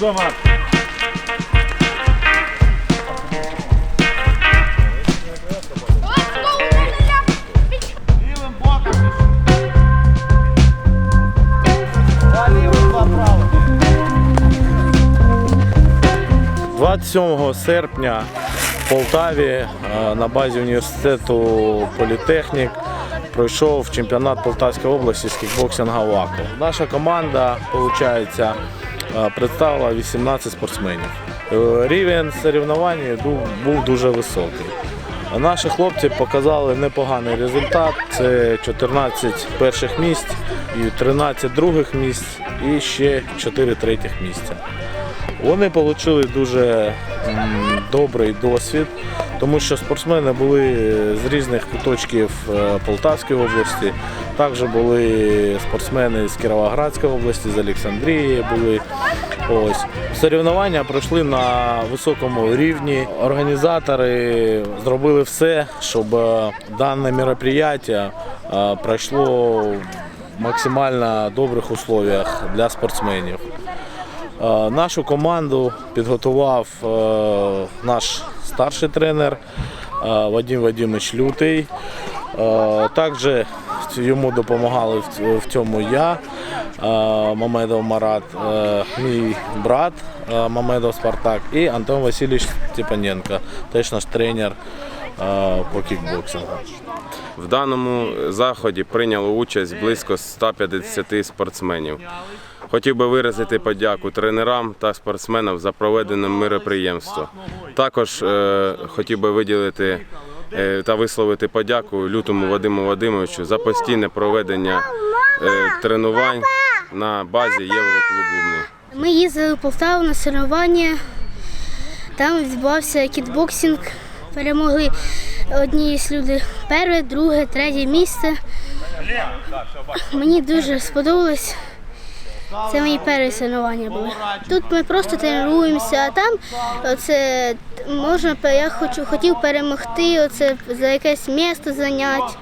Vamos lá. – 27 серпня в Полтаві е, на базі університету Політехнік пройшов чемпіонат Полтавської області з кікбоксинга ВАКО. Наша команда, виходить, е, представила 18 спортсменів. Е, Рівень соревнувань був, був дуже високий. Наші хлопці показали непоганий результат. Це 14 перших місць, 13 других місць і ще 4 третіх місця. Вони отримали дуже добрий досвід, тому що спортсмени були з різних куточків е, Полтавської області. Також були спортсмени з Кіровоградської області, з Олександрії були. Ось. Соревнування пройшли на високому рівні. Організатори зробили все, щоб е, дане мероприятие е, пройшло в максимально добрих условиях для спортсменів. Е, Нашу команду підготував е, наш старший тренер е, Вадим Вадимович Лютий. Також йому допомагали в- цьому я, Мамедов Марат, мій брат Мамедов Спартак і Антон Васильович Степаненко, теж наш тренер по кікбоксингу. В даному заході прийняло участь близько 150 спортсменів. Хотів би виразити подяку тренерам та спортсменам за проведене мероприємство. Також е, хотів би виділити е, та висловити подяку лютому Вадиму Вадимовичу за постійне проведення е, тренувань на базі Євроклуб Лубни. Ми їздили в Полтаву на соревнування. Там відбувався кітбоксинг. Перемогли одні люди перше, друге, третє місце. Мені дуже сподобалось. Це мої перші соревнування були. Тут ми просто тренуємося, а там оце можна я хочу хотів перемогти, оце за якесь місце зайняти.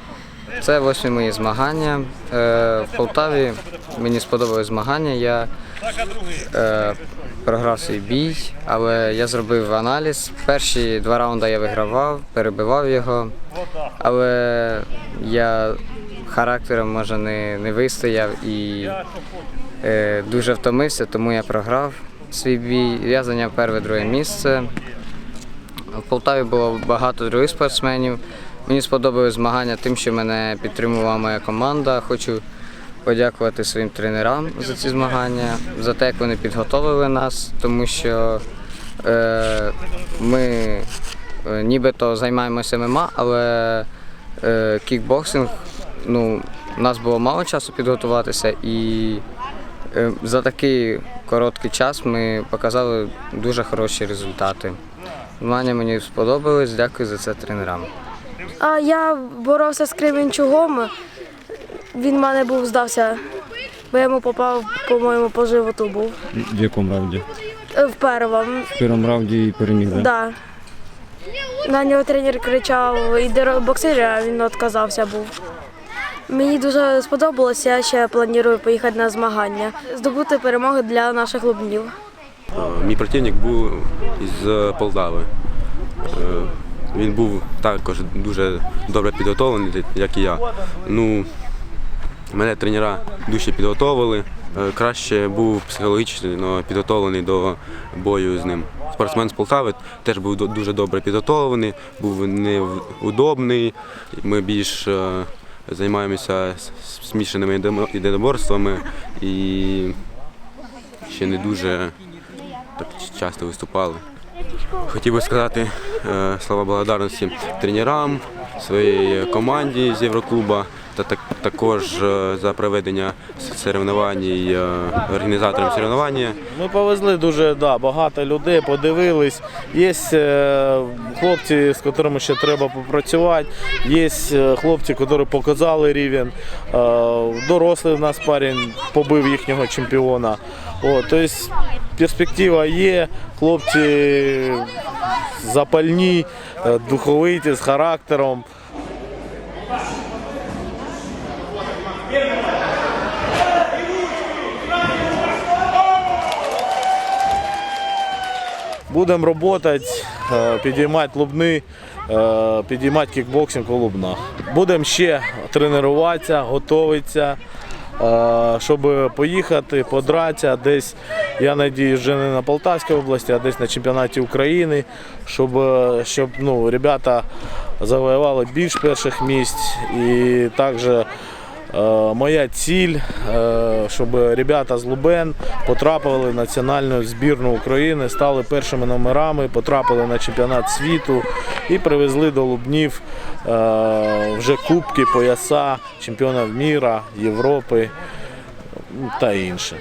Це восьмі мої змагання. Е, В Полтаві мені сподобалось змагання. Я е, програв свій бій, але я зробив аналіз. Перші два раунди я вигравав, перебивав його, але я характером може не, не вистояв і дуже втомився, тому я програв свій бій. Я зайняв перше друге місце. В Полтаві було багато других спортсменів. Мені сподобалось змагання тим, що мене підтримувала моя команда. Хочу подякувати своїм тренерам за ці змагання, за те, як вони підготовили нас, тому що е, ми е, нібито займаємося ММА, але е, кікбоксинг, ну, у нас було мало часу підготуватися і е, за такий короткий час ми показали дуже хороші результати. Змагання мені сподобались, дякую за це тренерам. А я боровся з Кременчугом. Він в мене був здався, бо я йому попав, по-моєму, по животу був. В якому раунді? Е, В первому. В першому раунді і переміг, так? Да. На нього тренер кричав, іди боксири, а він відказався був. Мені дуже сподобалося, я ще планую поїхати на змагання, здобути перемоги для наших клубнів. Мій противник був із е, Полтави. Е, Він був також дуже добре підготовлений, як і я. Ну, мене тренера дуже підготовили. Е, Краще був психологічно підготовлений до бою з ним. Спортсмен з Полтави теж був дуже добре підготовлений, був неудобний. Ми більш е, займаємося смішаними єдино- єдиноборствами і ще не дуже так часто виступали. Хотів би сказати е, слова благодарності тренерам, своїй команді з Євроклуба та так, також е, за проведення соревнувань е, організаторам соревнування. Ми повезли дуже да, багато людей, подивились. Є е, хлопці, з якими ще треба попрацювати. Є хлопці, які показали рівень. Дорослий в нас парень побив їхнього чемпіона. О, тобто перспектива є, хлопці запальні, духовиті, з характером. Будемо працювати, підіймати лубни, е, підіймати кікбоксинг у лубнах. Будемо ще тренуватися, готуватися, е, щоб поїхати, подратися десь, я надіюсь, вже не на Полтавській області, а десь на чемпіонаті України, щоб, щоб ну, ребята завоювали більш перших місць і також Моя ціль, е, щоб ребята з Лубен потрапили в національну збірну України, стали першими номерами, потрапили на чемпіонат світу і привезли до Лубнів е, вже кубки, пояса чемпіонів міра, Європи та інше.